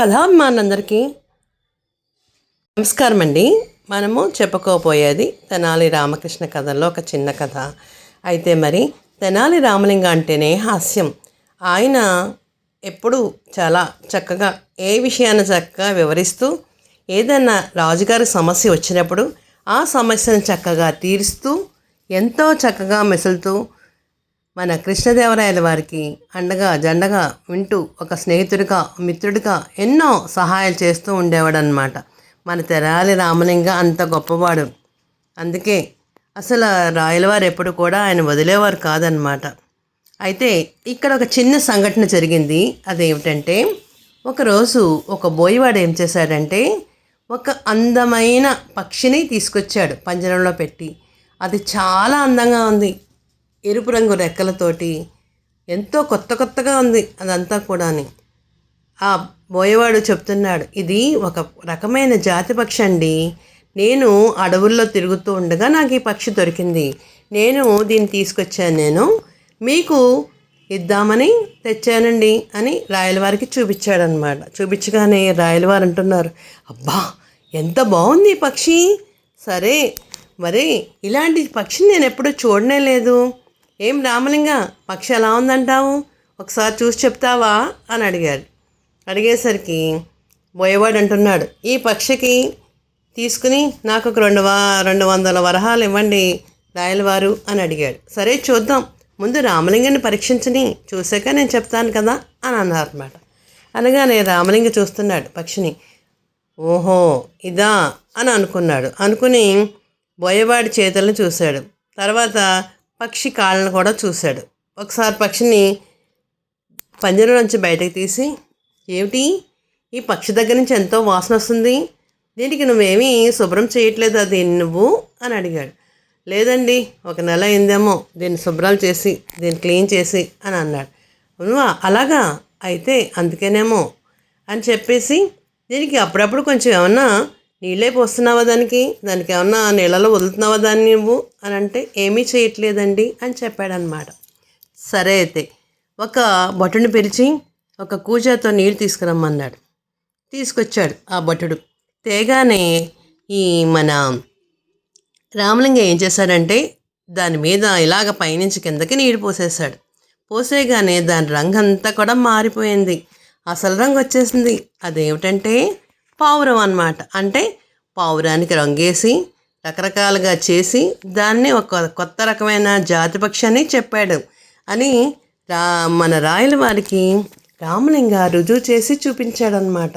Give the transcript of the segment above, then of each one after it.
కథాభిమానులందరికీ నమస్కారం అండి మనము చెప్పుకోబోయేది తెనాలి రామకృష్ణ కథల్లో ఒక చిన్న కథ. అయితే మరి తెనాలి రామలింగ అంటేనే హాస్యం. ఆయన ఎప్పుడు చాలా చక్కగా ఏ విషయాన్ని చక్కగా వివరిస్తూ ఏదైనా రాజుగారి సమస్య వచ్చినప్పుడు ఆ సమస్యను చక్కగా తీరుస్తూ ఎంతో చక్కగా మెసులుతూ మన కృష్ణదేవరాయల వారికి అండగా జండగా వింటూ ఒక స్నేహితుడిగా మిత్రుడిగా ఎన్నో సహాయాలు చేస్తూ ఉండేవాడనమాట మన తెరాలి రామలింగ అంత గొప్పవాడు. అందుకే అసలు రాయలవారు ఎప్పుడు కూడా ఆయన వదిలేవారు కాదనమాట అయితే ఇక్కడ ఒక చిన్న సంఘటన జరిగింది. అదేమిటంటే ఒకరోజు ఒక బోయివాడు ఏం చేశాడంటే ఒక అందమైన పక్షిని తీసుకొచ్చాడు పంజరంలో పెట్టి. అది చాలా అందంగా ఉంది. ఎరుపు రంగు రెక్కలతోటి ఎంతో కొత్త కొత్తగా ఉంది అదంతా కూడాని. ఆ బోయవాడు చెప్తున్నాడు ఇది ఒక రకమైన జాతి పక్షి అండి. నేను అడవుల్లో తిరుగుతూ ఉండగా నాకు ఈ పక్షి దొరికింది. నేను దీన్ని తీసుకొచ్చాను నేను. మీకు ఇద్దామని తెచ్చానండి అని రాయలవారికి చూపించాడనమాట చూపించగానే రాయలవారు అంటున్నారు అబ్బా ఎంత బాగుంది ఈ పక్షి. సరే మరి ఇలాంటి పక్షిని నేను ఎప్పుడూ చూడనే లేదు. ఏం రామలింగ పక్షి ఎలా ఉందంటావు? ఒకసారి చూసి చెప్తావా? అని అడిగాడు. అడిగేసరికి బోయవాడు అంటున్నాడు ఈ పక్షికి తీసుకుని నాకు ఒక రెండు వా రెండు వందల వరహాలు ఇవ్వండి రాయలవారు అని అడిగాడు. సరే చూద్దాం. ముందు రామలింగాన్ని పరీక్షించని చూసాక నేను చెప్తాను కదా అని అన్నారనమాట అనగానే రామలింగ చూస్తున్నాడు పక్షిని. ఓహో ఇదా అని అనుకున్నాడు. అనుకుని బోయవాడి చేతులను చూశాడు. తర్వాత పక్షి కాళ్ళను కూడా చూశాడు. ఒకసారి పక్షిని పంజరం నుంచి బయటకు తీసి ఏమిటి? ఈ పక్షి దగ్గర నుంచి ఎంతో వాసన వస్తుంది. దీనికి నువ్వేమీ శుభ్రం చేయట్లేదు అది నువ్వు? అని అడిగాడు. లేదండి ఒక నెల అయిందేమో దీన్ని శుభ్రం చేసి దీన్ని క్లీన్ చేసి అని అన్నాడు. నువ్వా? అలాగా? అయితే అందుకేనేమో అని చెప్పేసి దీనికి అప్పుడప్పుడు కొంచెం ఏమన్నా నీళ్ళే పోస్తున్నావా దానికి? దానికి ఏమన్నా నీళ్ళలో వదులుతున్నావా దాన్ని నువ్వు? అని అంటే ఏమీ చేయట్లేదండి అని చెప్పాడనమాట సరే అయితే ఒక భటుని పిలిచి ఒక కూజాతో నీళ్ళు తీసుకురమ్మన్నాడు. తీసుకొచ్చాడు ఆ భటుడు. తేగానే ఈ మన రామలింగ ఏం చేశాడంటే దాని మీద ఇలాగ పైనుంచి కిందకి నీరు పోసేశాడు. పోసేగానే దాని రంగు అంతా కూడా మారిపోయింది. అసలు రంగు వచ్చేసింది అదేమిటంటే పావురం అనమాట అంటే పావురానికి రంగేసి రకరకాలుగా చేసి దాన్ని ఒక కొత్త రకమైన జాతి పక్షి అని చెప్పాడు. అని రా మన రాయల వారికి రామలింగ రుజువు చేసి చూపించాడనమాట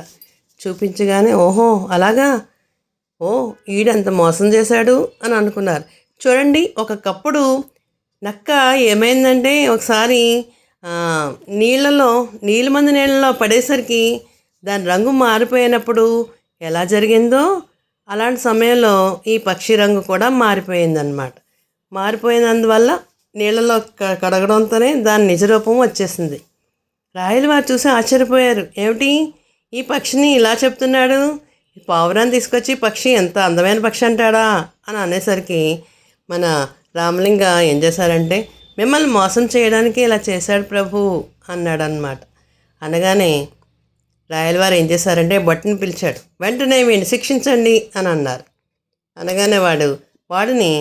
చూపించగానే ఓహో అలాగా? ఓ ఈడంత మోసం చేశాడు అని అనుకున్నారు. చూడండి ఒకప్పుడు నక్క ఏమైందంటే ఒకసారి నీళ్ళలో నీళ్ళ మంది నీళ్ళలో పడేసరికి దాని రంగు మారిపోయినప్పుడు ఎలా జరిగిందో అలాంటి సమయంలో ఈ పక్షి రంగు కూడా మారిపోయిందన్నమాట. మారిపోయినందువల్ల నీళ్ళలో కడగడంతోనే దాని నిజ రూపం వచ్చేసింది. రాయలు వారు చూసి ఆశ్చర్యపోయారు. ఏమిటి? ఈ పక్షిని ఇలా చెప్తున్నాడు? పావురాన్ని తీసుకొచ్చి పక్షి ఎంత అందమైన పక్షి అంటాడా? అని అనేసరికి మన రామలింగ ఏం చేశారంటే మిమ్మల్ని మోసం చేయడానికి ఇలా చేశాడు ప్రభు అన్నాడనమాట అనగానే రాయలవారు ఏం చేశారంటే బట్టను పిలిచాడు. వెంటనే వీడిని శిక్షించండి అని అన్నారు. అనగానే వాడు వాడిని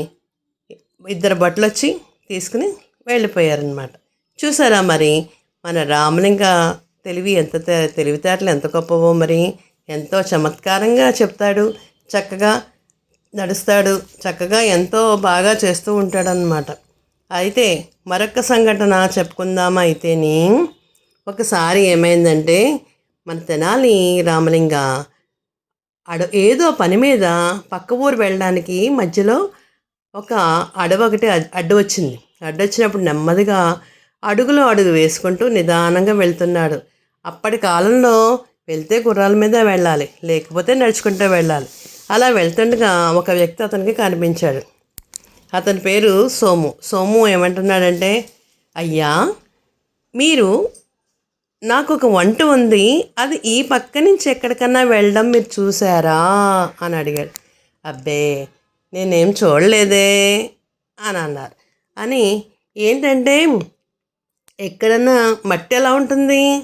ఇద్దరు బట్టలు వచ్చి తీసుకుని వెళ్ళిపోయారనమాట చూసారా మరి మన రామలింగ తెలివి ఎంత తెలివితేటలు ఎంత గొప్పవో మరి ఎంతో చమత్కారంగా చెప్తాడు చక్కగా నడుస్తాడు చక్కగా ఎంతో బాగా చేస్తూ ఉంటాడనమాట అయితే మరొక సంఘటన చెప్పుకుందామా అయితేని ఒకసారి ఏమైందంటే మన తెనాలి రామలింగ అడ ఏదో పని మీద పక్క ఊరు వెళ్ళడానికి మధ్యలో ఒక అడవి ఒకటి అడ్డు వచ్చింది. అడ్డు వచ్చినప్పుడు నెమ్మదిగా అడుగులో అడుగు వేసుకుంటూ నిదానంగా వెళ్తున్నాడు. అప్పటి కాలంలో వెళ్తే గుర్రాల మీద వెళ్ళాలి లేకపోతే నడుచుకుంటూ వెళ్ళాలి. అలా వెళ్తుండగా ఒక వ్యక్తి అతనికి కనిపించాడు. అతని పేరు సోము. సోము ఏమంటున్నాడంటే అయ్యా మీరు నాకు ఒక వంట ఉంది. అది ఈ పక్క నుంచి ఎక్కడికన్నా వెళ్ళడం మీరు చూసారా? అని అడిగాడు. అబ్బే నేనేం చూడలేదే అని అన్నారు. అని ఏంటంటే ఎక్కడన్నా మట్టి ఎలా ఉంటుంది?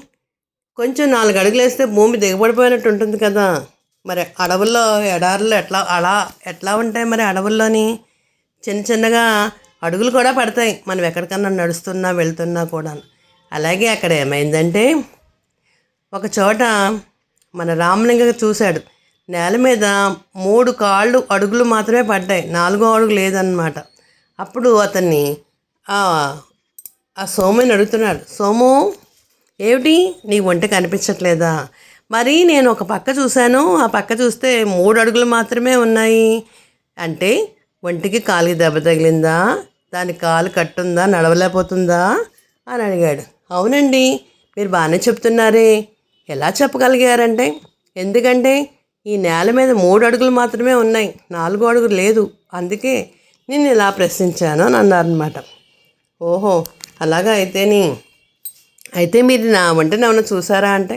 కొంచెం నాలుగు అడుగులు వేస్తే భూమి దిగబడిపోయినట్టు ఉంటుంది కదా. మరి అడవుల్లో ఎడారులు ఎట్లా అలా ఎట్లా ఉంటాయి మరి అడవుల్లోని? చిన్న చిన్నగా అడుగులు కూడా పడతాయి. మనం ఎక్కడికన్నా నడుస్తున్నా వెళ్తున్నా కూడా అలాగే అక్కడ ఏమైందంటే ఒక చోట మన రామలింగ చూశాడు. నేల మీద మూడు కాళ్ళు అడుగులు మాత్రమే పడ్డాయి. నాలుగో అడుగు లేదన్నమాట. అప్పుడు అతన్ని ఆ సోమని సోముని అడుగుతున్నాడు సోము ఏమిటి? నీ వంట కనిపించట్లేదా? మరి నేను ఒక పక్క చూశాను. ఆ పక్క చూస్తే మూడు అడుగులు మాత్రమే ఉన్నాయి. అంటే ఒంటికి కాలుకి దెబ్బ తగిలిందా? దాని కాలు కట్టుందా? నడవలేకపోతుందా? అని అడిగాడు. అవునండి మీరు బాగానే చెప్తున్నారే. ఎలా చెప్పగలిగారంటే ఎందుకంటే ఈ నేల మీద మూడు అడుగులు మాత్రమే ఉన్నాయి నాలుగు అడుగులు లేదు. అందుకే నేను ఇలా ప్రశ్నించాను అని అన్నారనమాట ఓహో అలాగా అయితేని. అయితే మీరు నా వంటని ఏమైనా చూసారా అంటే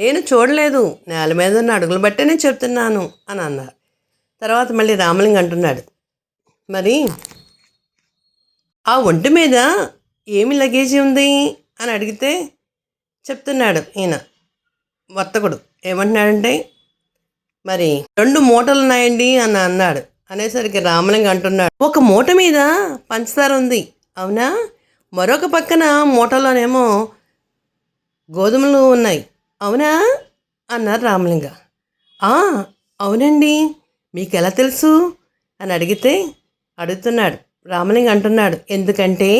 నేను చూడలేదు నేల మీద ఉన్న అడుగులు బట్టే నేను చెప్తున్నాను అని అన్నారు. తర్వాత మళ్ళీ రామలింగ అంటున్నాడు మరి ఆ ఒంటి మీద ఏమి లగేజీ ఉంది? అని అడిగితే చెప్తున్నాడు ఈయన వర్తకుడు. ఏమంటున్నాడంటే మరి రెండు మూటలు ఉన్నాయండి అని అన్నాడు. అనేసరికి రామలింగ అంటున్నాడు ఒక మూట మీద పంచదార ఉంది. అవునా? మరొక పక్కన మూటలోనేమో గోధుమలు ఉన్నాయి. అవునా అన్నారు రామలింగ. అవునండి. మీకు ఎలా తెలుసు అని అడిగితే అడుగుతున్నాడు. రామలింగ అంటున్నాడు ఎందుకంటే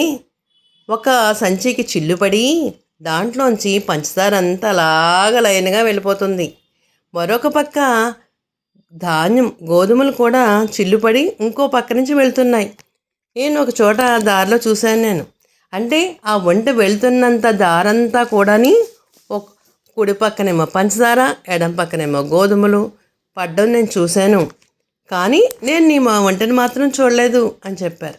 ఒక సంచికి చిల్లుపడి దాంట్లోంచి పంచదార అంతా అలాగ లైన్గా వెళ్ళిపోతుంది. మరొక పక్క ధాన్యం గోధుమలు కూడా చిల్లుపడి ఇంకో పక్క నుంచి వెళ్తున్నాయి. నేను ఒక చోట దారిలో చూశాను నేను. అంటే ఆ వంట వెళ్తున్నంత దారంతా కూడాని ఒక కుడి పక్కనేమో పంచదార ఎడం పక్కనేమో గోధుమలు పడ్డం నేను చూశాను. కానీ నేను నీ మా వంటని మాత్రం చూడలేదు అని చెప్పారు.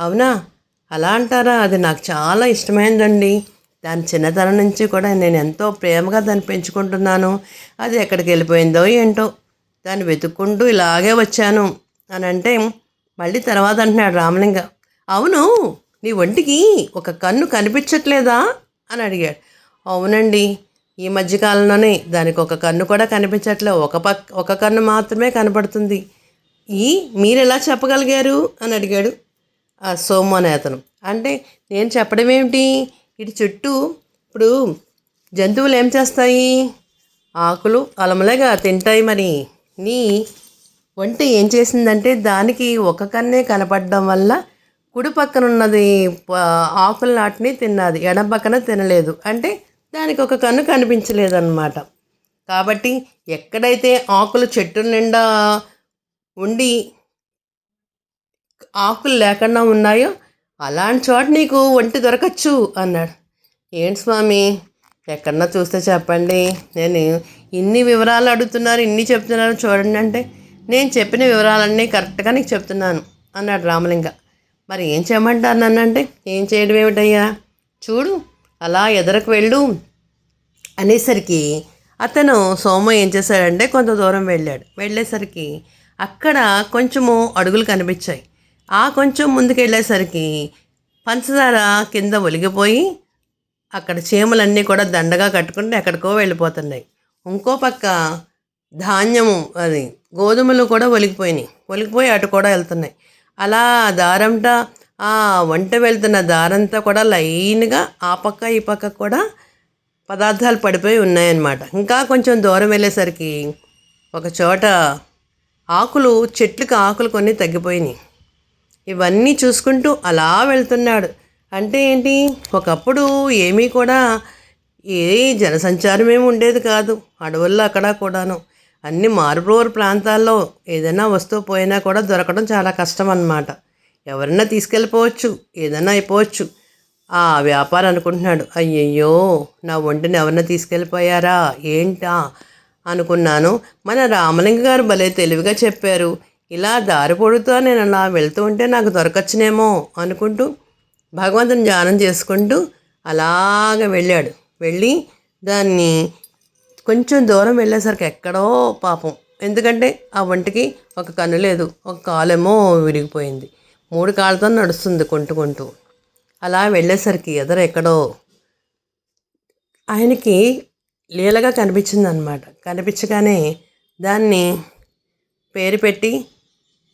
అవునా? అలా అంటారా? అది నాకు చాలా ఇష్టమైందండి. దాని చిన్నతనం నుంచి కూడా నేను ఎంతో ప్రేమగా దాన్ని పెంచుకుంటున్నాను. అది ఎక్కడికి వెళ్ళిపోయిందో ఏంటో. దాన్ని వెతుక్కుంటూ ఇలాగే వచ్చాను. అని అంటే మళ్ళీ తర్వాత అంటున్నాడు రామలింగ అవును నీ ఒంటికి ఒక కన్ను కనిపించట్లేదా? అని అడిగాడు. అవునండి ఈ మధ్యకాలంలోనే దానికి ఒక కన్ను కూడా కనిపించట్లే. ఒక పక్ ఒక కన్ను మాత్రమే కనపడుతుంది. ఈ మీరు ఎలా చెప్పగలిగారు? అని అడిగాడు. సోము అనే అతను. అంటే నేను చెప్పడం ఏమిటి? ఇటు చుట్టూ ఇప్పుడు జంతువులు ఏం చేస్తాయి? ఆకులు అలమలగా తింటాయి మరి. నీ వంట ఏం చేసిందంటే దానికి ఒక కన్నే కనపడడం వల్ల కుడి పక్కన ఉన్నది ఆకుల నాటిని తిన్నది ఎడం పక్కన తినలేదు. అంటే దానికి ఒక కన్ను కనిపించలేదన్నమాట. కాబట్టి ఎక్కడైతే ఆకులు చెట్టు నిండా ఉండి ఆకులు లేకుండా ఉన్నాయో? అలాంటి చోట నీకు ఒంటి దొరకచ్చు అన్నాడు. ఏంటి స్వామి? ఎక్కడన్నా చూస్తే చెప్పండి. నేను ఇన్ని వివరాలు అడుగుతున్నారు ఇన్ని చెప్తున్నారు చూడండి అంటే నేను చెప్పిన వివరాలన్నీ కరెక్ట్గా నీకు చెప్తున్నాను అన్నాడు రామలింగ. మరి ఏం చేయమంటారు నన్నంటే అంటే? ఏం చేయడం ఏమిటయ్యా? చూడు అలా ఎదరకు వెళ్ళు అనేసరికి అతను సోమ ఏం చేశాడంటే కొంత దూరం వెళ్ళాడు. వెళ్ళేసరికి అక్కడ కొంచెము అడుగులు కనిపించాయి. ఆ కొంచెం ముందుకు వెళ్ళేసరికి పంచదార కింద ఒలిగిపోయి అక్కడ చీమలన్నీ కూడా దండగా కట్టుకుంటే ఎక్కడికో వెళ్ళిపోతున్నాయి. ఇంకో పక్క ధాన్యము అది గోధుమలు కూడా ఒలిగిపోయినాయి. ఒలిగిపోయి అటు కూడా వెళ్తున్నాయి. అలా దారంట ఆ వంట వెళ్తున్న దారంతా కూడా లైన్గా ఆ పక్క ఈ పక్క కూడా పదార్థాలు పడిపోయి ఉన్నాయన్నమాట. ఇంకా కొంచెం దూరం వెళ్ళేసరికి ఒక చోట ఆకులు చెట్లకు ఆకులు కొన్ని తగ్గిపోయినాయి. ఇవన్నీ చూసుకుంటూ అలా వెళ్తున్నాడు. అంటే ఏంటి? ఒకప్పుడు ఏమీ కూడా ఏ జనసంచారం ఏమి ఉండేది కాదు. అడవుల్లో అక్కడ కూడాను. అన్ని మారుప్రోవర్ ప్రాంతాల్లో ఏదైనా వస్తువు పోయినా కూడా దొరకడం చాలా కష్టం అన్నమాట ఎవరన్నా తీసుకెళ్ళిపోవచ్చు. ఏదైనా అయిపోవచ్చు. ఆ వ్యాపారం అనుకుంటున్నాడు. అయ్యయ్యో నా ఒంటిని ఎవరన్నా తీసుకెళ్ళిపోయారా? ఏంటా? అనుకున్నాను. మన రామలింగ గారు భలే తెలివిగా చెప్పారు. ఇలా దారి పొడుతూ నేను అలా వెళ్తూ ఉంటే నాకు దొరకచ్చునేమో అనుకుంటూ భగవంతుని ధ్యానం చేసుకుంటూ అలాగ వెళ్ళాడు. వెళ్ళి దాన్ని కొంచెం దూరం వెళ్ళేసరికి ఎక్కడో పాపం. ఎందుకంటే ఆ ఒంటికి ఒక కన్ను లేదు ఒక కాలేమో విరిగిపోయింది. మూడు కాళ్ళతో నడుస్తుంది కొంటుకుంటూ అలా వెళ్ళేసరికి ఎదర ఎక్కడో ఆయనకి లీలగా కనిపించింది అనమాట కనిపించగానే దాన్ని పేరు పెట్టి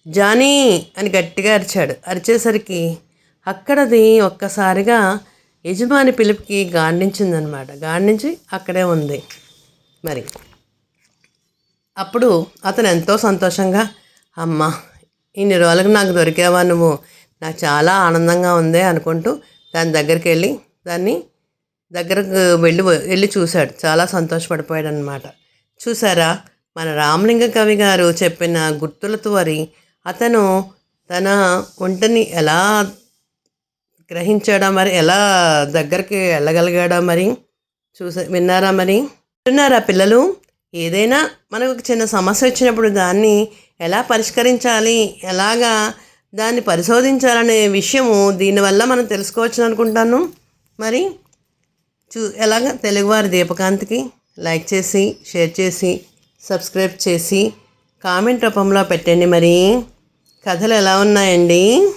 జానీ అని గట్టిగా అరిచాడు. అరిచేసరికి అక్కడది ఒక్కసారిగా యజమాని పిలుపుకి గాండించిందనమాట. గాండించి అక్కడే ఉంది మరి. అప్పుడు అతను ఎంతో సంతోషంగా అమ్మ ఇన్ని రోజులకు నాకు దొరికావా నువ్వు? నాకు చాలా ఆనందంగా ఉంది అనుకుంటూ దాని దగ్గరికి వెళ్ళి దాన్ని దగ్గరకు వెళ్ళి వెళ్ళి చూశాడు. చాలా సంతోషపడిపోయాడు అనమాట చూసారా మన రామలింగ కవి గారు చెప్పిన గుర్తులతో వరి అతను తన ఒంటిని ఎలా గ్రహించాడా మరి? ఎలా దగ్గరికి వెళ్ళగలిగాడా మరి? చూసే విన్నారా మరి? విన్నారా పిల్లలు? ఏదైనా మనకు చిన్న సమస్య వచ్చినప్పుడు దాన్ని ఎలా పరిష్కరించాలి? ఎలాగా దాన్ని పరిశోధించాలనే విషయము దీనివల్ల మనం తెలుసుకోవచ్చు అనుకుంటాను. మరి చూ ఎలాగ? తెలుగువారి దీపకాంత్కి లైక్ చేసి షేర్ చేసి సబ్స్క్రైబ్ చేసి కామెంట్ రూపంలో పెట్టండి మరి. కథలు ఎలా ఉన్నాయండి?